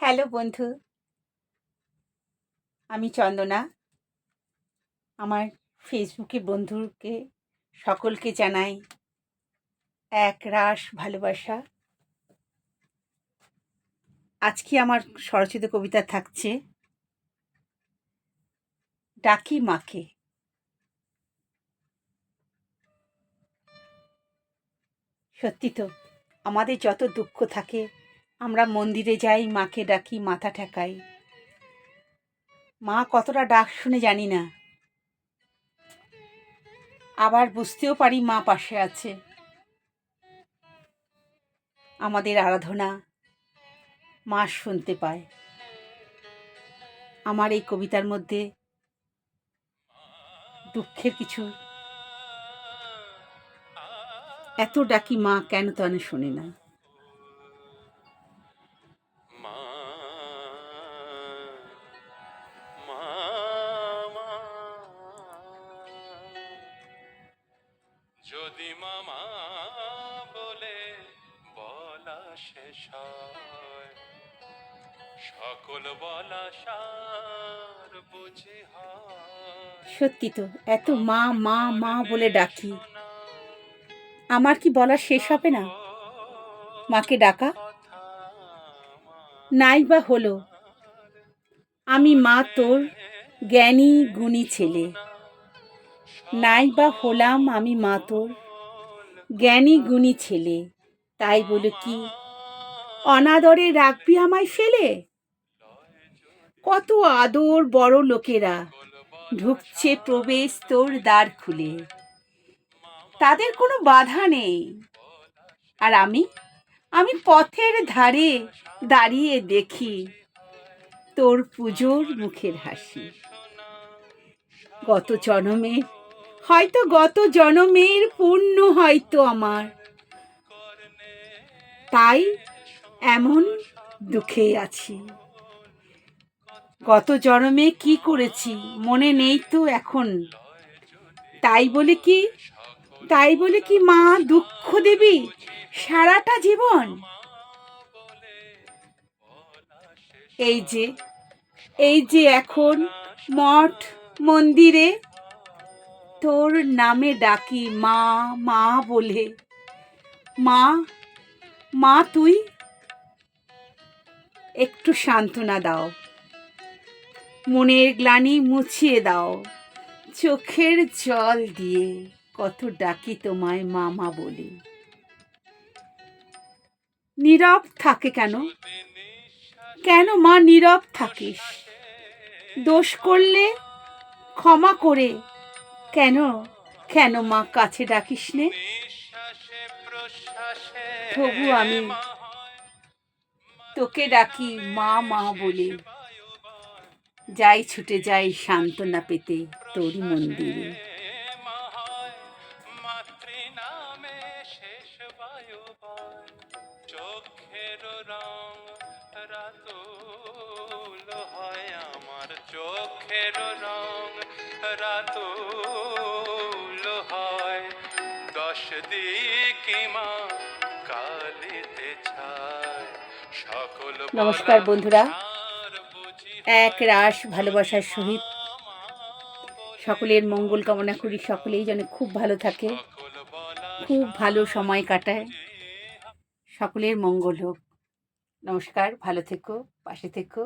Hello বন্ধু। আমি চন্দনা। আমার ফেসবুকে বন্ধুকে সকলকে জানাই এক রাস ভালোবাসা। আজকে আমার স্বরচিত কবিতা থাকছে, ডাকি মাকে। সত্যি তো, আমাদের যত দুঃখ থাকে আমরা মন্দিরে যাই, মাকে ডাকি, মাথা ঠেকাই। মা কতটা ডাক শুনে জানি না। আবার বুঝতেও পারি মা পাশে আছে। আমাদের আরাধনা মা শুনতে পায়। আমার এই কবিতার মধ্যে দুঃখের কিছু। এত ডাকি মা কেন তানে শোনে না। যদি মামা বলে বলা শেষ হয় সকল বলা সার বুঝি সত্যি তো এত মা মা মা বলে ডাকি। আমার কি বলা শেষ হবে না? মাকে ডাকা? নাই বা হলো। আমি মা তোর জ্ঞানী গুণী ছেলে। নাই বা হলাম আমি মা তোর জ্ঞানী গুণী ছেলে, তাই বলে কি? অনাদরে রাখবি আমায় ফেলে? কত আদর বড় লোকেরা, ঢুকছে প্রবেশ তোর দ্বার খুলে। তাদের কোনো বাধা নেই। আর আমি? আমি পথের ধারে দাঁড়িয়ে দেখি তোর পুজোর মুখের হাসি। গত জনমের হয়তো গত জনমের পুণ্য হয়তো আমার। তাই এমন দুঃখে আছি। গত জন্মে কি করেছি মনে নেই তো এখন। তাই বলে কি, তাই বলে কি মা দুঃখ দেবী সারাটা জীবন? এই যে এই যে এখন মঠ, মন্দিরে তোর নামে ডাকি মা মা বলে। মা মা তুই? একটু সান্ত্বনা দাও। মনের গ্লানি মুছিয়ে দাও। চোখের জল দিয়ে কত ডাকি তোমায় মামা বলে। নীরব থাকে কেন? কেন মা নীরব থাকিস? দোষ করলে ক্ষমা করে কেন? কেন মা কাছে ডাকিস নে তবু আমি তোকে ডাকি মা মা বলে। যাই ছুটে যাই সান্ত্বনা পেতে তোরই মন্দিরে। চোখের রং রাতুল হয় আমার, চোখের নমস্কার বন্ধুরা। এক রাস ভালোবাসার সহিত সকলের মঙ্গল কামনা করি সকলেই যেন খুব ভালো থাকে খুব ভালো সময় কাটায়। সকলের মঙ্গল হোক। নমস্কার ভালো থেকো পাশে থেকো।